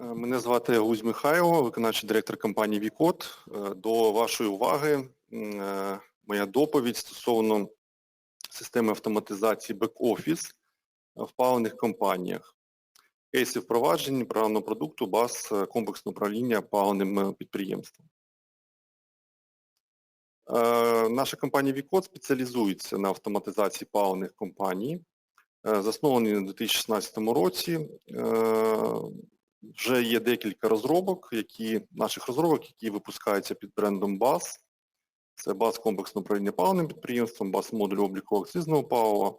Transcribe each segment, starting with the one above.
Е, Мене звати Гузь Михайло, виконавчий директор компанії Вікот. Е, До вашої уваги е, моя доповідь стосовно системи автоматизації бек-офіс в паливних компаніях. Кейси впровадження програмного продукту баз комплексного управління паливним підприємством. Наша компанія Вікот спеціалізується на автоматизації паливних компаній. Заснований у 2016 році. Вже є декілька розробок, які, наших розробок, які випускаються під брендом BAS. Це BAS комплексне управління паливним підприємством, BAS модуль обліку акцизного палива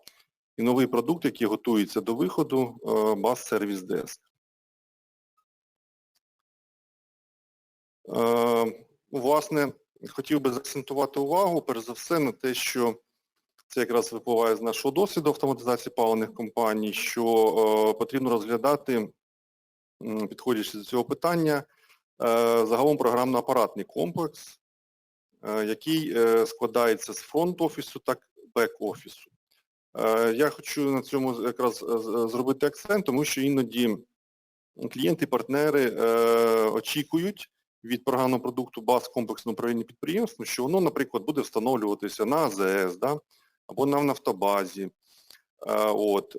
і новий продукт, який готується до виходу, е, BAS Service Desk. Е, Власне, хотів би заакцентувати увагу, перш за все, на те, що це якраз випливає з нашого досвіду автоматизації паливних компаній, що е, потрібно розглядати підходячи до цього питання, е, загалом програмно-апаратний комплекс, е, який е, складається з фронт-офісу та бек-офісу. Я хочу на цьому якраз зробити акцент, тому що іноді клієнти, партнери очікують від програмного продукту баз комплексного управління підприємством, що воно, наприклад, буде встановлюватися на АЗС да, або на нафтобазі. От,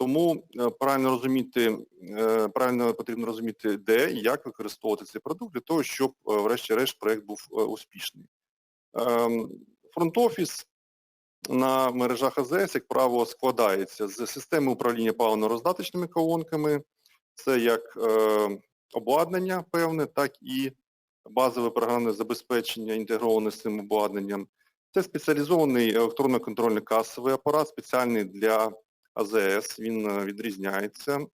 тому е, правильно розуміти, е, правильно потрібно розуміти, де і як використовувати цей продукт для того, щоб е, врешті-решт проект був успішний. Ем, Фронт-офіс на мережах АЗС, як правило, складається з системи управління паливно-роздаточними колонками, це як обладнання певне, так і базове програмне забезпечення інтегроване з цим обладнанням. Це спеціалізований електронно-контрольний касовий апарат, спеціальний для АЗС, він е, відрізняється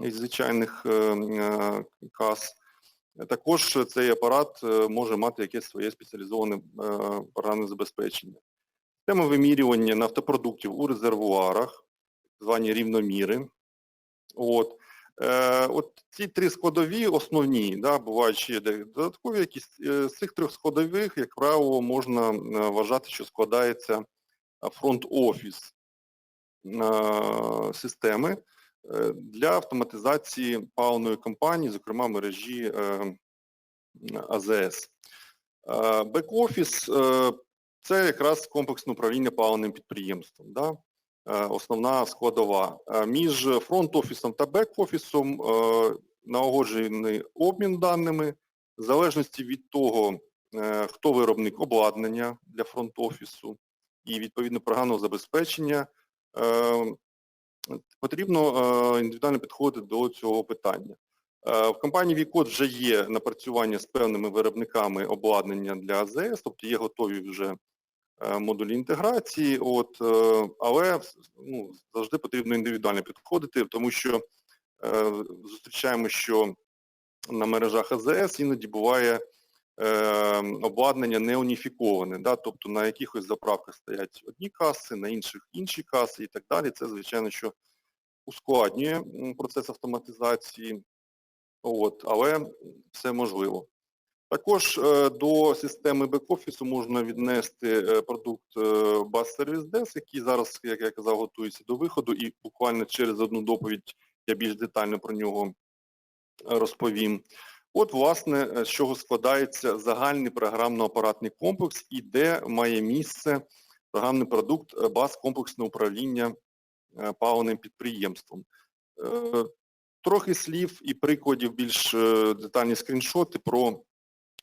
від звичайних е, е, кас. Також цей апарат може мати якесь своє спеціалізоване програмне забезпечення. Система вимірювання нафтопродуктів у резервуарах, звані рівноміри. От. От ці три складові основні, да, бувають ще додаткові якісь, з цих трьох складових, як правило, можна вважати, що складається фронт-офіс системи е, для автоматизації паливної компанії, зокрема мережі е, АЗС. Е, Бек-офіс е, це якраз комплексне управління паливним підприємством. Да? Е, Основна складова. Е, Між фронт-офісом та бек-офісом е, налагоджений обмін даними в залежності від того, е, хто виробник обладнання для фронт-офісу і відповідно програмного забезпечення. Е, Потрібно е, індивідуально підходити до цього питання. Е, В компанії Вікод вже є напрацювання з певними виробниками обладнання для АЗС, тобто є готові вже е, модулі інтеграції, от, але ну, завжди потрібно індивідуально підходити, тому що зустрічаємо, що на мережах АЗС іноді буває обладнання не уніфіковане, да? тобто на якихось заправках стоять одні каси, на інших інші каси і так далі. Це, звичайно, що ускладнює процес автоматизації, от, але все можливо. Також е, до системи бек-офісу можна віднести е, продукт е, Bus Service Desk, який зараз, як я казав, готується до виходу, і буквально через одну доповідь я більш детально про нього розповім. От, власне, е, з чого складається загальний програмно-апаратний комплекс і де має місце програмний продукт е, баз комплексного управління е, паливним підприємством. Трохи слів і прикладів, більш детальні скріншоти про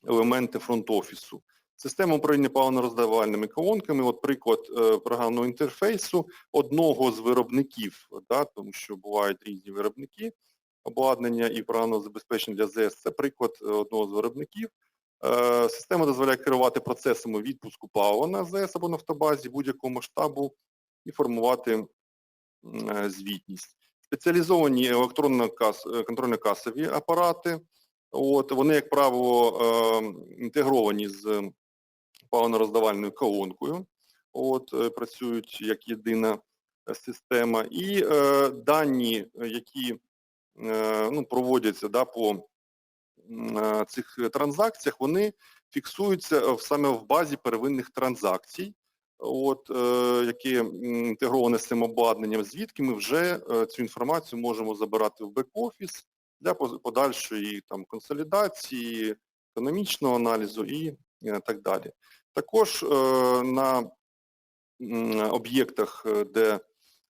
елементи фронт-офісу. Система управління паливно-роздавальними колонками, от приклад програмного інтерфейсу одного з виробників, да, тому що бувають різні виробники обладнання і програмного забезпечення для ЗС. Це приклад е, одного з виробників. Е, Система дозволяє керувати процесами відпуску палива на ЗС або нафтобазі будь-якого масштабу і формувати е, звітність. Спеціалізовані електронно-контрольно-касові апарати, От, вони, як правило, інтегровані з паливно-роздавальною колонкою, от, працюють як єдина система. І е, дані, які ну, проводяться да, по е, цих транзакціях, вони фіксуються е, саме в базі первинних транзакцій, от, е, яке м, з цим обладнанням, звідки ми вже е, цю інформацію можемо забирати в бек-офіс, для подальшої там консолідації, економічного аналізу і е, так далі. Також е, на об'єктах, е, де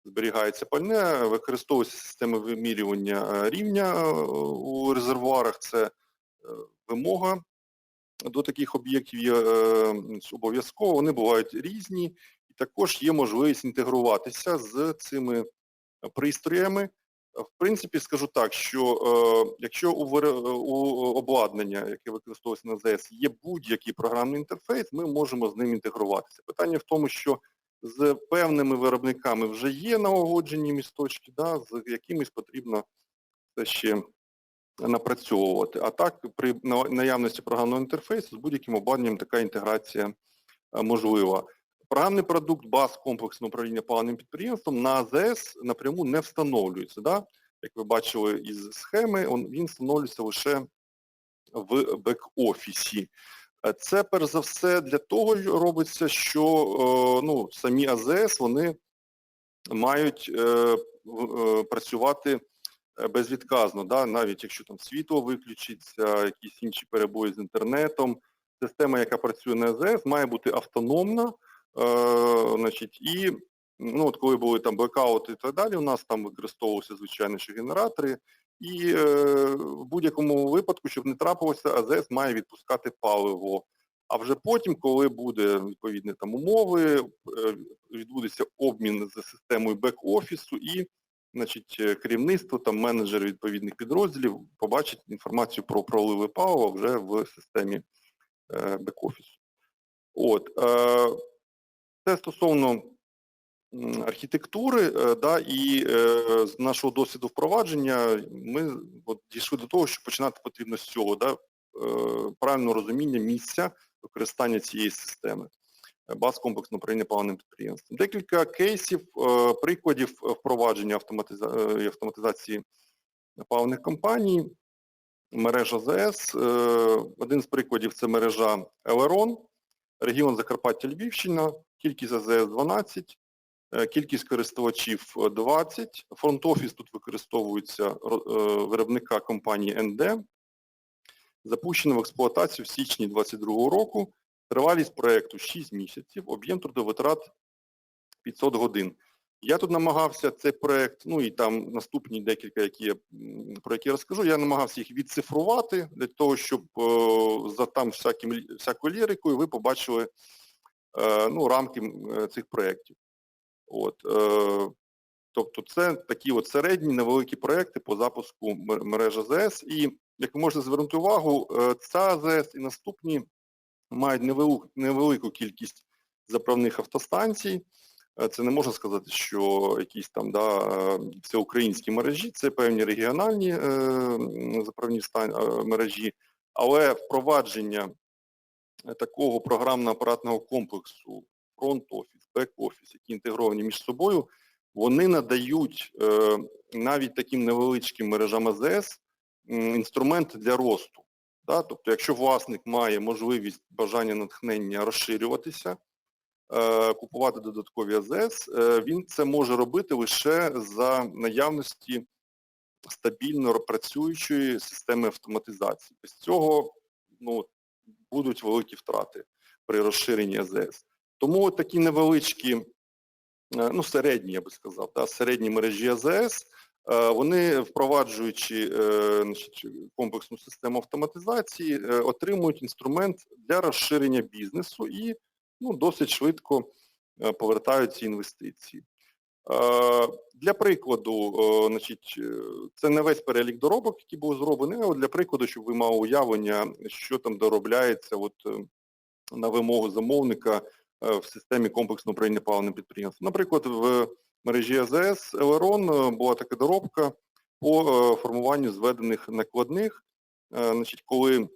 зберігається пальне, використовуються системи вимірювання е, рівня е, у резервуарах. Це е, вимога до таких об'єктів є обов'язково. Вони бувають різні, і також є можливість інтегруватися з цими пристроями. В принципі, скажу так, що е, якщо у, у обладнання, яке використовується на ЗС, є будь-який програмний інтерфейс, ми можемо з ним інтегруватися. Питання в тому, що з певними виробниками вже є налагоджені місточки, да, з якимись потрібно це ще напрацьовувати. А так, при наявності програмного інтерфейсу з будь-яким обладнанням така інтеграція е, можлива. Програмний продукт баз комплексного управління паливним підприємством на АЗС напряму не встановлюється. Да? Як ви бачили із схеми, він встановлюється лише в бек-офісі. Е, Це перш за все для того робиться, що е, ну, самі АЗС вони мають е, працювати безвідказно, да? навіть якщо там світло виключиться, якісь інші перебої з інтернетом. Система, яка працює на АЗС, має бути автономна, значить, і ну, от коли були там блекаути і так далі, у нас там використовувалися звичайно ще генератори, і е, в будь-якому випадку, щоб не трапилося, АЗС має відпускати паливо. А вже потім, коли буде відповідні там умови, е, відбудеться обмін з системою бек-офісу і значить, е, керівництво, там менеджери відповідних підрозділів побачать інформацію про проливи палива вже в системі бек-офісу. От, це стосовно архітектури, е, да, і е, з нашого досвіду впровадження ми от, дійшли до того, що починати потрібно з цього, да, е, правильного розуміння місця використання цієї системи баз комплексного управління паливним підприємством. Декілька кейсів, прикладів впровадження автоматиза- автоматизації паливних компаній, мережа ЗС. Один з прикладів це мережа Елерон, регіон Закарпаття Львівщина, кількість АЗС 12, е, кількість користувачів е, 20, фронт-офіс тут використовується е, виробника компанії НД, запущено в експлуатацію в січні 2022 року, тривалість проєкту 6 місяців, об'єм трудовитрат 500 годин. Я тут намагався цей проєкт, ну і там наступні декілька, які я, про які я розкажу, я намагався їх відцифрувати для того, щоб е, за там всяким, всякою лірикою ви побачили е, ну, рамки е, цих проєктів. От, е, тобто це такі от середні невеликі проєкти по запуску м- мережі АЗС. І як ви можете звернути увагу, е, ця АЗС і наступні мають невелику, невелику кількість заправних автостанцій. Е, Це не можна сказати, що якісь там да, е, всеукраїнські мережі, це певні регіональні е, заправні стан, е, мережі, але впровадження такого програмно-апаратного комплексу, фронт-офіс, бек-офіс, які інтегровані між собою, вони надають е, навіть таким невеличким мережам АЗС інструменти для росту. Да? Тобто, якщо власник має можливість бажання натхнення розширюватися, е, купувати додаткові АЗС, е, він це може робити лише за наявності стабільно працюючої системи автоматизації. Без цього ну, будуть великі втрати при розширенні АЗС. Тому такі невеличкі, е, ну середні, я би сказав, да, середні мережі АЗС, е, вони, впроваджуючи е, значить, комплексну систему автоматизації, отримують інструмент для розширення бізнесу і ну, досить швидко повертають ці інвестиції. Для прикладу, значить, це не весь перелік доробок, які були зроблені, а от для прикладу, щоб ви мали уявлення, що там доробляється от, на вимогу замовника в системі комплексного управління паливним підприємством. Наприклад, в мережі АЗС Елерон е, була така доробка по е, формуванню зведених накладних, Е, значить, коли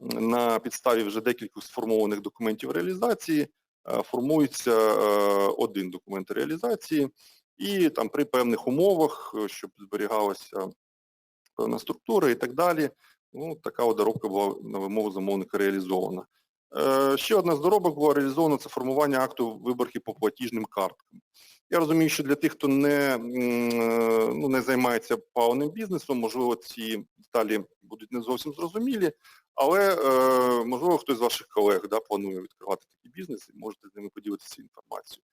на підставі вже декількох сформованих документів реалізації е, формується е, один документ реалізації, і там при певних умовах, е, щоб зберігалася певна структура і так далі, ну, така доробка була на вимогу замовника реалізована. Е, Ще одна з доробок була реалізована це формування акту виборки по платіжним карткам. Я розумію, що для тих, хто не, ну, не займається паливним бізнесом, можливо, ці деталі будуть не зовсім зрозумілі, але е, можливо хтось з ваших колег да, планує відкривати такий бізнес і можете з ними поділитися інформацією.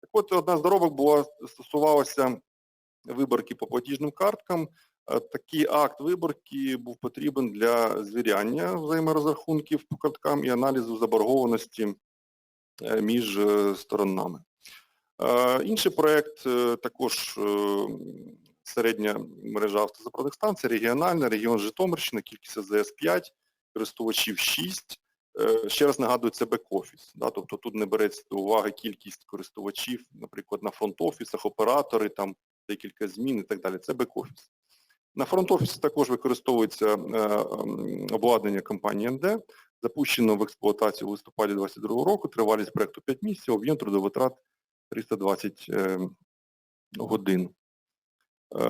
Так от одна з доробок була стосувалася виборки по платіжним карткам. Е, Такий акт виборки був потрібен для звіряння взаєморозрахунків по карткам і аналізу заборгованості е, між е, сторонами. Інший проєкт також середня мережа автозаправних станцій, регіональна, регіон Житомирщина, кількість АЗС 5, користувачів 6. Е, Ще раз нагадую, це бек-офіс. Да? Тобто тут не береться до уваги кількість користувачів, наприклад, на фронт-офісах, оператори, там декілька змін і так далі. Це бек-офіс. На фронт-офісі також використовується е, обладнання компанії НД, запущено в експлуатацію в листопаді 2022 року, тривалість проекту 5 місяців, об'єм трудовитрат 320 е, годин. Е,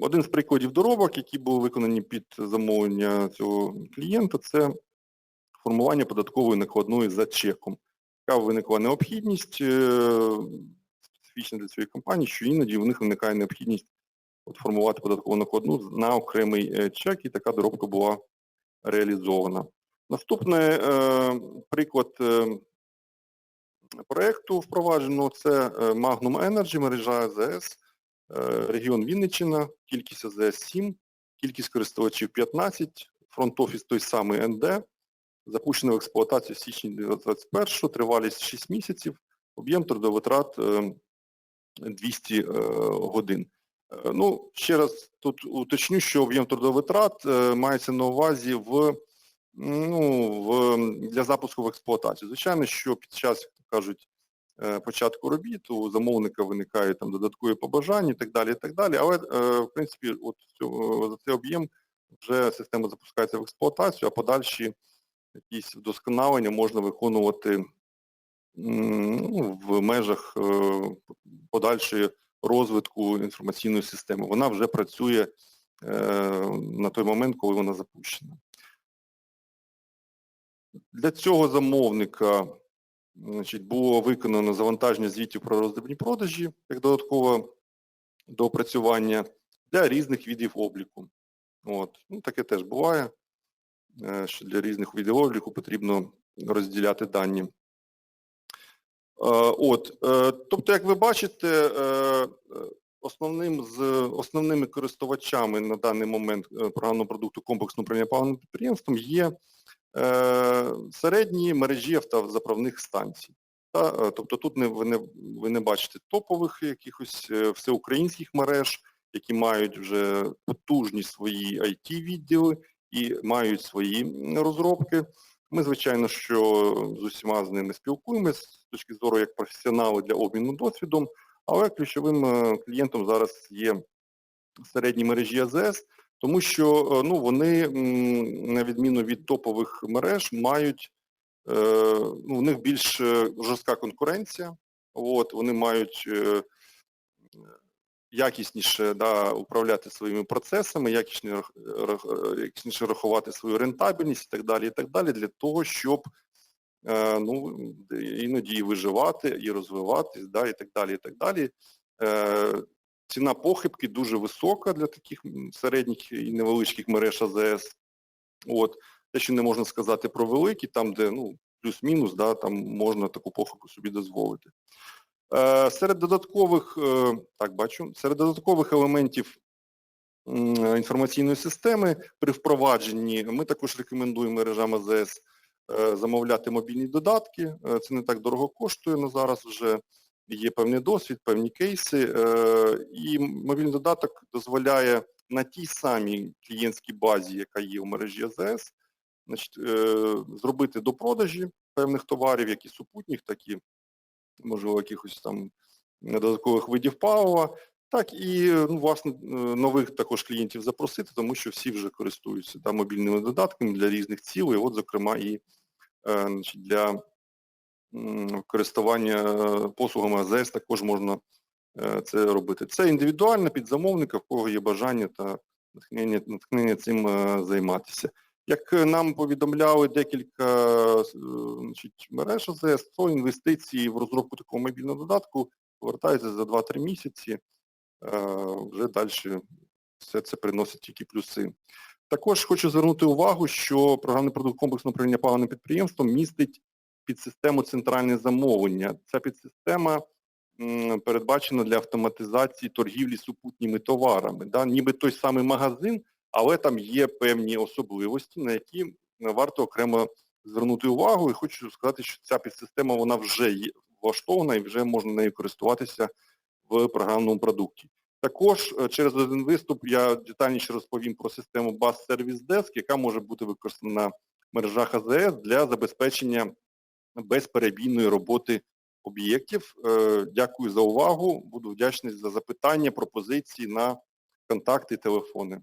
Один з прикладів доробок, які були виконані під замовлення цього клієнта, це формування податкової накладної за чеком. Така виникла необхідність специфічна для цієї компанії, що іноді у них виникає необхідність от формувати податкову накладну на окремий е, чек, і така доробка була реалізована. Наступний е, приклад е, проєкту впровадженого це е, Magnum Energy, мережа АЗС, е, регіон Вінниччина, кількість АЗС 7, кількість користувачів 15, фронт-офіс той самий НД, запущено в експлуатацію в січні 2021, тривалість 6 місяців, об'єм трудовитрат е, 200 е, годин. Е, Ну, ще раз тут уточню, що об'єм трудовитрат е, мається на увазі в, ну, в, для запуску в експлуатацію. Звичайно, що під час, як кажуть, е, початку робіт у замовника виникають там додаткові побажання і так далі, і так далі. Але, в принципі, от за цей об'єм вже система запускається в експлуатацію, а подальші якісь вдосконалення можна виконувати ну, в межах подальшої розвитку інформаційної системи. Вона вже працює е, на той момент, коли вона запущена. Для цього замовника значить, було виконано завантаження звітів про роздібні продажі як додаткове доопрацювання для різних видів обліку. От. Ну, таке теж буває, е, що для різних видів обліку потрібно розділяти дані. Е, От, е, тобто, як ви бачите, е, основним з основними користувачами на даний момент програмного продукту комплексного управління паливним підприємством є середні мережі автозаправних станцій. Та, тобто тут не, ви, не, ви не бачите топових якихось всеукраїнських мереж, які мають вже потужні свої IT-відділи і мають свої розробки. Ми, звичайно, що з усіма з ними спілкуємося з точки зору як професіонали для обміну досвідом, але ключовим е, клієнтом зараз є середні мережі АЗС, тому що е, ну, вони, на відміну від топових мереж, мають, е, ну, в них більш жорстка конкуренція, от, вони мають якісніше да, управляти своїми процесами, якісніше, рах- рах- якісніше рахувати свою рентабельність і так далі, і так далі, для того, щоб е, ну, іноді і виживати, і розвиватись, да, і так далі, і так далі. Е, ціна похибки дуже висока для таких середніх і невеличких мереж АЗС. От. Те, що не можна сказати про великі, там, де ну, плюс-мінус, да, там можна таку похибку собі дозволити. Е, Серед додаткових, е, так бачу, серед додаткових елементів інформаційної системи при впровадженні ми також рекомендуємо мережам АЗС е, замовляти мобільні додатки. Це не так дорого коштує, але зараз вже є певний досвід, певні кейси. І мобільний додаток дозволяє на тій самій клієнтській базі, яка є у мережі АЗС, значить, зробити до продажі певних товарів, як і супутніх, так і можливо, якихось там додаткових видів палива, так і ну, власне е, нових також клієнтів запросити, тому що всі вже користуються да, мобільними додатками для різних цілей, от, зокрема, і е, значить, для користування е, послугами АЗС також можна це робити. Це індивідуально під замовника, в кого є бажання та натхнення, натхнення цим займатися. Як е, нам повідомляли декілька е, значить, мереж АЗС, то інвестиції в розробку такого мобільного додатку повертається за 2-3 місяці, е, вже далі все це приносить тільки плюси. Також хочу звернути увагу, що програмний продукт комплексного управління паливним підприємством містить підсистему центральне замовлення. Ця підсистема передбачена для автоматизації торгівлі супутніми товарами. Да? Ніби той самий магазин, але там є певні особливості, на які варто окремо звернути увагу. І хочу сказати, що ця підсистема вона вже є влаштована і вже можна нею користуватися в програмному продукті. Також е, через один виступ я детальніше розповім про систему Bus Service Desk, яка може бути використана на мережах АЗС для забезпечення безперебійної роботи об'єктів. Е, Дякую за увагу. Буду вдячний за запитання, пропозиції на контакти телефони.